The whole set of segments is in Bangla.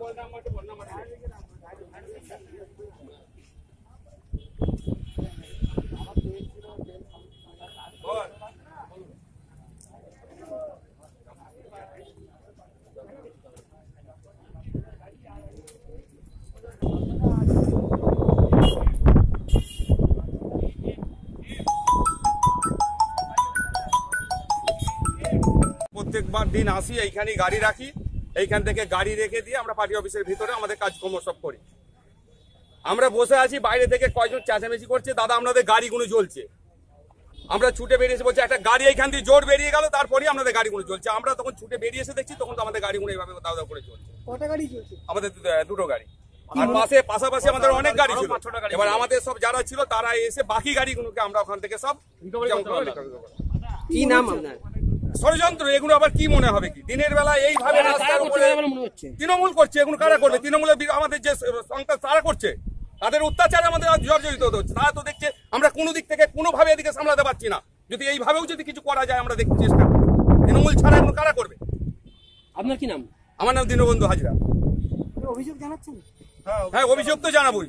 बोलना मत बोलना मत প্রত্যেকবার দিন আসি এইখানেই গাড়ি রাখি। এইখান থেকে গাড়ি রেখে দিয়ে আমরা পার্টি অফিসের ভিতরে আমাদের কাজকর্ম সব করি। আমরা বসে আছি বাইরে থেকে কয়জন চেঁচামেচি করছে দাদা আমাদের গাড়িগুলো জ্বলছে। আমরা ছুটে বেরিয়েছে বলছে একটা গাড়ি এইখান দিয়ে জোর বেরিয়ে গেল তারপরে আমাদের গাড়িগুলো চলছে আমরা তখন ছুটে বেরিয়ে এসে দেখছি তখন তো আমাদের গাড়িগুলো এইভাবে দাও দাও করে চলছে কটা গাড়ি চলছে আমাদের দুটো গাড়ি। আর পাশে পাশাপাশি আমাদের অনেক গাড়ি ছিল। এবার আমাদের সব যারা ছিল তারা এসে বাকি গাড়িগুলোকে আমরা ওখান থেকে সব কি নাম আপনার? ষড়যন্ত্র এগুলো আবার কি মনে হবে কি? দিনের বেলা এইভাবে মনে হচ্ছে। তৃণমূল করছে এগুলো কারা করবে? তৃণমূলের আমাদের যে সংখ্যা তারা করছে? তাদের অত্যাচার আমাদের জর্জরিত হতে হচ্ছে। তারা তো দেখছে আমরা কোনো দিক থেকে কোনোভাবে এদিকে সামলাতে পারছি না। যদি এইভাবেও যদি কিছু করা যায় আমরা দেখতে চেষ্টা করি তৃণমূল ছাড়া এগুলো কারা করবে? আপনার কি নাম? আমার নাম দীনবন্ধু হাজরা। অভিযোগ জানাচ্ছেন? হ্যাঁ অভিযোগ তো জানাবোই।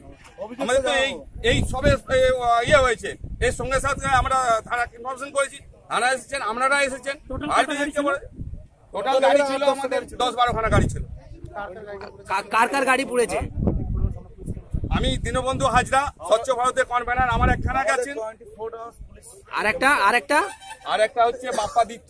আমাদের তো এই এই সবে ইয়ে হয়েছে। এর সঙ্গে সাথে আমরা থানা ইনফরমেশন করেছি। থানা এসেছেন আপনারা এসেছেন। টোটাল গাড়ি ছিল? আমাদের দশ বারো খানা গাড়ি ছিল। কার কার গাড়ি পুড়েছে? আমি দীনবন্ধু হাজরা স্বচ্ছ ভারতের কনভেনার আমার একখানা গেছেন। আর একটা আর একটা আর একটা হচ্ছে বাপ্পা দিত্য